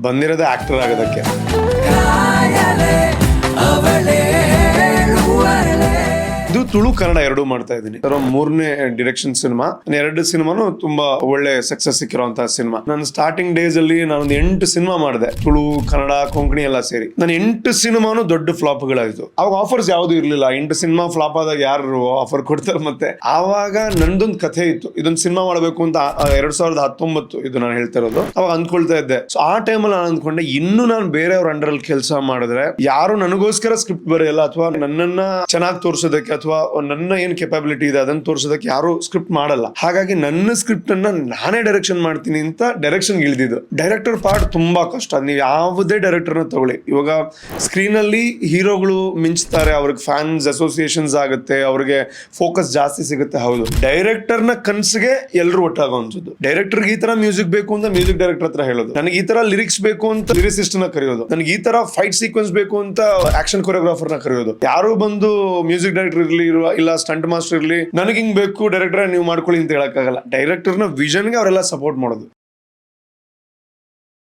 ಬಂದಿರೋದೇ actor ಆಗೋದಕ್ಕೆ ಇದು ತುಳು ಕನ್ನಡ ಎರಡೂ ಮಾಡ್ತಾ ಇದ್ದೀನಿ. ಅದರ ಮೂರನೇ ಡಿರೆಕ್ಷನ್ ಸಿನಿಮಾ ಎರಡು ಸಿನಿಮಾನು ತುಂಬಾ ಒಳ್ಳೆ ಸಕ್ಸಸ್ ಸಿಕ್ಕಿರುವಂತಹ ಸಿನಿಮಾ ನಾನು ಸ್ಟಾರ್ಟಿಂಗ್ ಡೇಸ್ ಅಲ್ಲಿ ನಾನೊಂದು ಎಂಟು ಸಿನಿಮಾ ಮಾಡಿದೆ. ತುಳು, ಕನ್ನಡ, ಕೊಂಕಣಿ ಎಲ್ಲ ಸೇರಿ. ನಾನು ಎಂಟು ಸಿನಿಮಾನು ದೊಡ್ಡ ಫ್ಲಾಪ್ ಗಳಾಯ್ತು ಅವಾಗ ಆಫರ್ಸ್ ಯಾವ್ದು ಇರ್ಲಿಲ್ಲ. ಎಂಟು ಸಿನಿಮಾ ಫ್ಲಾಪ್ ಆದಾಗ ಯಾರು ಆಫರ್ ಕೊಡ್ತಾರೆ ಮತ್ತೆ? ಆವಾಗ ನಂದೊಂದು ಕಥೆ ಇತ್ತು. ಇದೊಂದು ಸಿನಿಮಾ ಮಾಡಬೇಕು ಅಂತ ಎರಡ್ ಸಾವಿರದ ಹತ್ತೊಂಬತ್ತು ಇದು ನಾನು ಹೇಳ್ತಾ ಇರೋದು. ಅವಾಗ ಅಂದ್ಕೊಳ್ತಾ ಇದ್ದೆ. ಸೊ ಆ ಟೈಮಲ್ಲಿ ನಾನು ಅಂದ್ಕೊಂಡೆ, ಇನ್ನು ನಾನು ಬೇರೆಯವ್ರ ಅಂಡರ್ ಅಲ್ಲಿ ಕೆಲಸ ಮಾಡಿದ್ರೆ, ಯಾರು ನನಗೋಸ್ಕರ ಸ್ಕ್ರಿಪ್ಟ್ ಬರೆಯಲ್ಲ ಅಥವಾ ನನ್ನನ್ನ ಚೆನ್ನಾಗಿ ತೋರಿಸೋದಕ್ಕೆ ಅಥವಾ ನನ್ನ ಏನ್ ಕೆಪಾಬಿಲಿಟಿ ಇದೆ ಅದನ್ನ ತೋರಿಸೋದಕ್ಕೆ ಯಾರು ಸ್ಕ್ರಿಪ್ಟ್ ಮಾಡಲ್ಲ. ಹಾಗಾಗಿ ನನ್ನ ಸ್ಕ್ರಿಪ್ಟ್ ಅನ್ನ ನಾನೇ ಡೈರೆಕ್ಷನ್ ಮಾಡ್ತೀನಿ ಅಂತ ಡೈರೆಕ್ಷನ್ ಇಳಿದಿದ್ದು. ಡೈರೆಕ್ಟರ್ ಪಾರ್ಟ್ ತುಂಬಾ ಕಷ್ಟ. ನೀವು ಯಾವುದೇ ಡೈರೆಕ್ಟರ್ನ ತಗೊಳ್ಳಿ. ಇವಾಗ ಸ್ಕ್ರೀನ್ ಅಲ್ಲಿ ಹೀರೋಗಳು ಮಿಂಚ್ತಾರೆ, ಅವ್ರಿಗೆ ಫ್ಯಾನ್ಸ್ ಅಸೋಸಿಯೇಷನ್ಸ್ ಆಗುತ್ತೆ, ಅವ್ರಿಗೆ ಫೋಕಸ್ ಜಾಸ್ತಿ ಸಿಗುತ್ತೆ. ಹೌದು. ಡೈರೆಕ್ಟರ್ನ ಕನ್ಸಿಗೆ ಎಲ್ಲರೂ ಅನ್ಸುದು ಡೈರೆಕ್ಟರ್ ಈ ತರ ಮ್ಯೂಸಿಕ್ ಬೇಕು ಅಂತ ಮ್ಯೂಸಿಕ್ ಡೈರೆಕ್ಟರ್ ಹತ್ರ ಹೇಳೋದು. ನನಗೆ ಈ ತರ ಲಿರಿಕ್ಸ್ ಬೇಕು ಅಂತ ಲಿರಿಸಿಸ್ಟ್ನ ಕರೆಯೋದು. ನನಗೆ ಈ ತರ ಫೈಟ್ ಸೀಕ್ವೆನ್ಸ್ ಬೇಕು ಅಂತ ಆಕ್ಷನ್ ಕೊರಿಯೋಗ್ರಾಫರ್ನ ಕರೆಯೋದು. ಯಾರು ಬಂದು ಮ್ಯೂಸಿಕ್ ಡೈರೆಕ್ಟರ್ ಇರ್ಲಿ, ಇರುವ ಇಲ್ಲ ಸ್ಟಂಟ್ ಮಾಸ್ಟರ್ ಇರ್ಲಿ, ನನಗೆ ಹಿಂಗ್ ಬೇಕು ಡೈರೆಕ್ಟರ್ ನೀವು ಮಾಡ್ಕೊಳ್ಳಿ ಅಂತ ಹೇಳಕ್ಕಾಗಲ್ಲ. ಡೈರೆಕ್ಟರ್ನ ವಿಷನ್ಗೆ ಅವರೆಲ್ಲ ಸಪೋರ್ಟ್ ಮಾಡೋದು.